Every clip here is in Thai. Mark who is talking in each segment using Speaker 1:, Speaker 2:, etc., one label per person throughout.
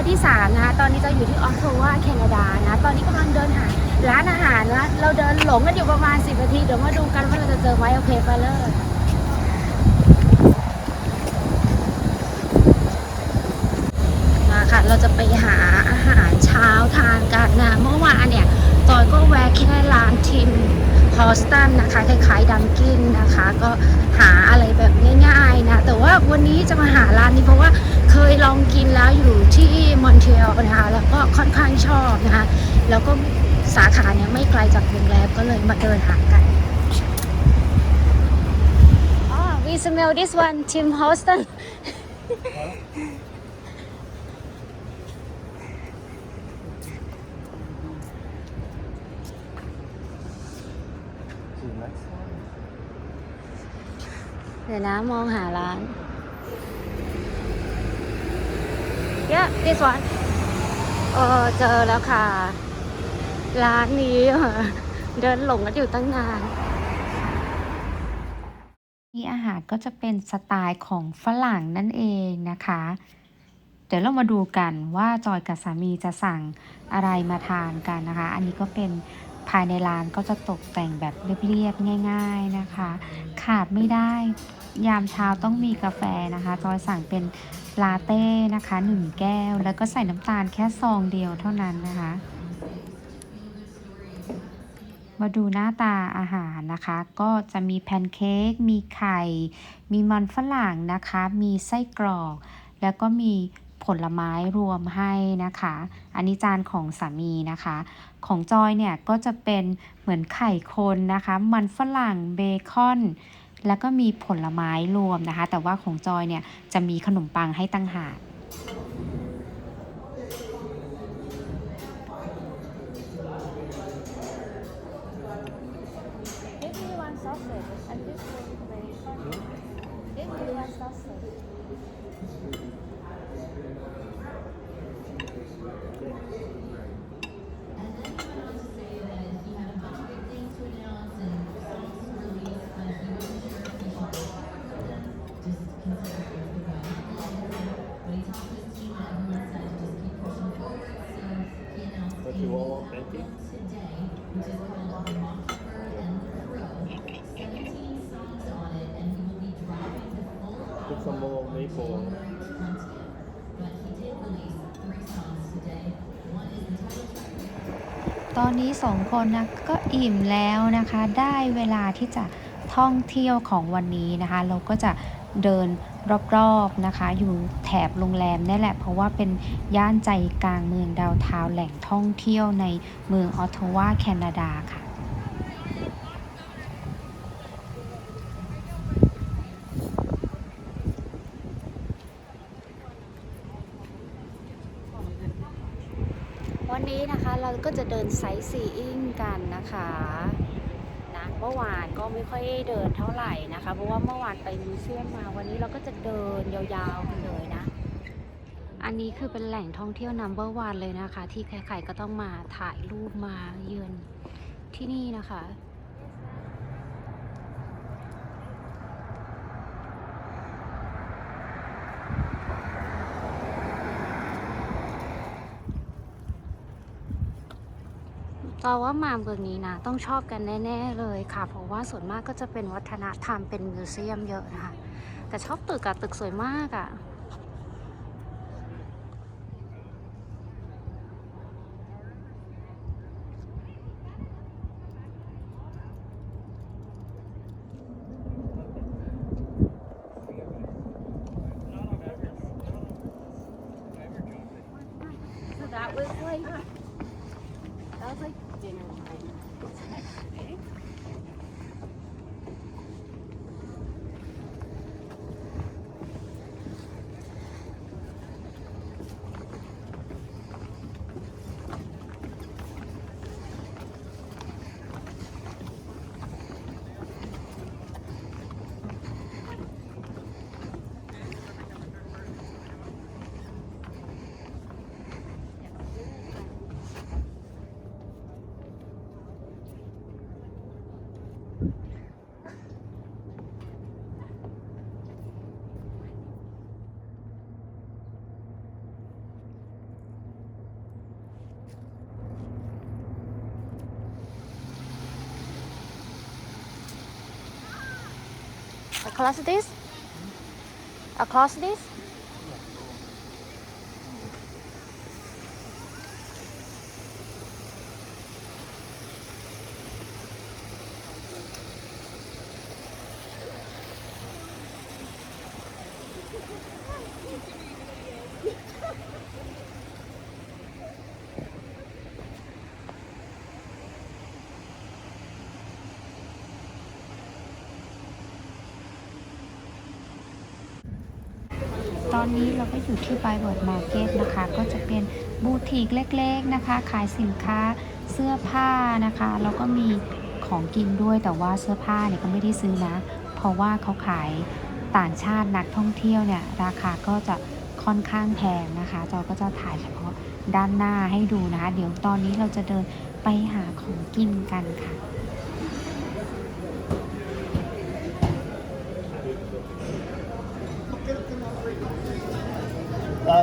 Speaker 1: ร์ที่3นะคะตอนนี้จะอยู่ที่ออสโตวาแคนาดานะ ตอนนี้กำลังเดินหาร้านอาหารนะเราเดินหลงกันอยู่ประมาณ 10นาที เดี๋ยวมาดูกันว่าเราจะเจอไหมโอเคไปเลยมาค่ะ เราจะไปหาอาหารเช้าทานกันนะ เมื่อวานเนี่ยจอยก็แวะแค่ร้านทิม ฮอสตันนะคะ คล้ายๆดัมกินนะคะ ก็หาอะไรแบบง่ายๆนะ แต่ว่าวันนี้จะมาหาร้านนี้เพราะว่าเคยลองกินแล้วอยู่ที่มอนทรีออลนะคะ แล้วก็ค่อนข้างชอบนะคะ แล้วก็สาขาเนี่ยไม่ไกลจากโรงแรมก็เลยมาเดินหากันอ๋อ we smell this one Tim Horton เดี๋ยวนะมองหาร้าน yeah this one เออเจอแล้วค่ะ ร้านนี้เดินหลงกันอยู่ตั้งนาน
Speaker 2: นี่อาหารก็จะเป็นสไตล์ของฝรั่งนั่นเองนะคะ เดี๋ยวเรามาดูกันว่าจอยกับสามีจะสั่งอะไรมาทานกันนะคะ อันนี้ก็เป็น ภายในร้านก็จะตกแต่งแบบเรียบๆง่าย ๆนะคะ ขาดไม่ได้ยามเช้าต้องมีกาแฟนะคะจอยสั่งเป็นลาเต้นะคะหนึ่งแก้ว แล้วก็ใส่น้ำตาลแค่ซองเดียวเท่านั้นนะคะ มาดูหน้าตาอาหารนะคะ ก็จะมีแพนเค้ก มีไข่ มีมันฝรั่งนะคะ มีไส้กรอก แล้วก็มีผลไม้รวมให้นะคะ อันนี้จานของสามีนะคะ ของจอยเนี่ยก็จะเป็นเหมือนไข่คนนะคะ มันฝรั่งเบคอน แล้วก็มีผลไม้รวมนะคะ แต่ว่าของจอยเนี่ยจะมีขนมปังให้ตั้งหาก
Speaker 3: want, Becky? Put some more maple on it.
Speaker 2: ตอนนี้สองคนนะก็อิ่มแล้วนะคะ ได้เวลาที่จะท่องเที่ยวของวันนี้นะคะ เราก็จะเดิน รอบๆนะคะ อยู่แถบโรงแรมนี่แหละ เพราะว่าเป็นย่านใจกลางเมืองดาวทาวแหล่งท่องเที่ยวในเมืองออตทาวาแคนาดาค่ะ
Speaker 1: วันนี้นะคะเราก็จะเดินไซต์ซีอิ้งกันนะคะ เมื่อวานก็ไม่ค่อยเดินเท่าไหร่นะคะ เพราะว่าเมื่อวานไปมิวเซียมมาวันนี้เราก็จะเดินยาวๆกันเลยนะ อันนี้คือเป็นแหล่งท่องเที่ยวนัมเบอร์วันเลยนะคะ ที่ใครๆก็ต้องมาถ่ายรูปมาเยือนที่นี่นะคะ เราว่ามาเมืองนี้นะ ต้องชอบกันแน่ ๆ เลยค่ะ เพราะว่าส่วนมากก็จะเป็นวัฒนธรรมเป็นมิวเซียมเยอะนะคะ แต่ชอบตึกอะตึกสวยมากอะ Across this? Across this?
Speaker 2: อนนี้เราก็อยู่ที่ไบเบิร์ดมาร์เก็ตนะคะ ก็จะเป็นบูติกเล็กๆนะคะ ขายสินค้าเสื้อผ้านะคะ แล้วก็มีของกินด้วยแต่ว่าเสื้อผ้าเนี่ยก็ไม่ได้ซื้อนะ เพราะว่าเขาขายต่างชาตินักท่องเที่ยวเนี่ย ราคาก็จะค่อนข้างแพงนะคะ จอก็จะถ่ายเฉพาะด้านหน้าให้ดูนะคะ เดี๋ยวตอนนี้เราจะเดินไปหาของกินกันค่ะ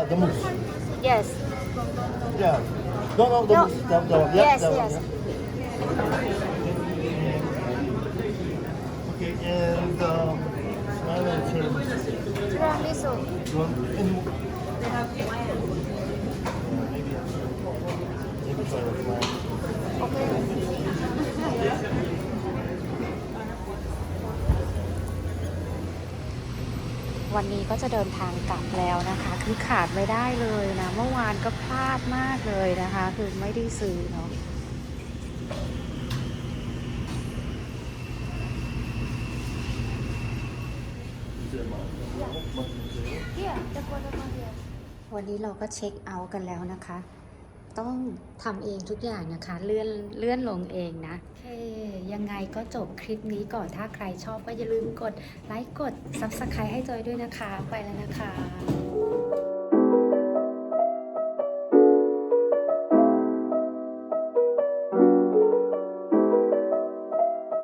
Speaker 3: the mousse.
Speaker 1: yes
Speaker 3: Yeah. No, no, the
Speaker 1: No.
Speaker 3: mousse. The, the, yeah,
Speaker 1: Yes,
Speaker 3: one,
Speaker 1: yes.
Speaker 3: yeah. Okay, and um, smile and tiramisu.
Speaker 1: tiramisu
Speaker 3: any more? Maybe. Maybe try the.
Speaker 1: โวั
Speaker 2: นนี้ก็จะเดินทางกลับแล้วนะคะ คือขาดไม่ได้เลยนะ เมื่อวานก็พลาดมากเลยนะคะ คือไม่ได้ซื้อเนาะวันนี้เราก็เช็คเอาท์กันแล้วนะคะ ต้องทำเองทุกอย่างนะคะ เลื่อนเลื่อนลงเองนะโอเค ยังไงก็จบคลิปนี้ก่อนถ้าใครชอบก็อย่าลืมกดไลค์กด Subscribe ให้จอยด้วยนะคะ ไปแล้วนะคะ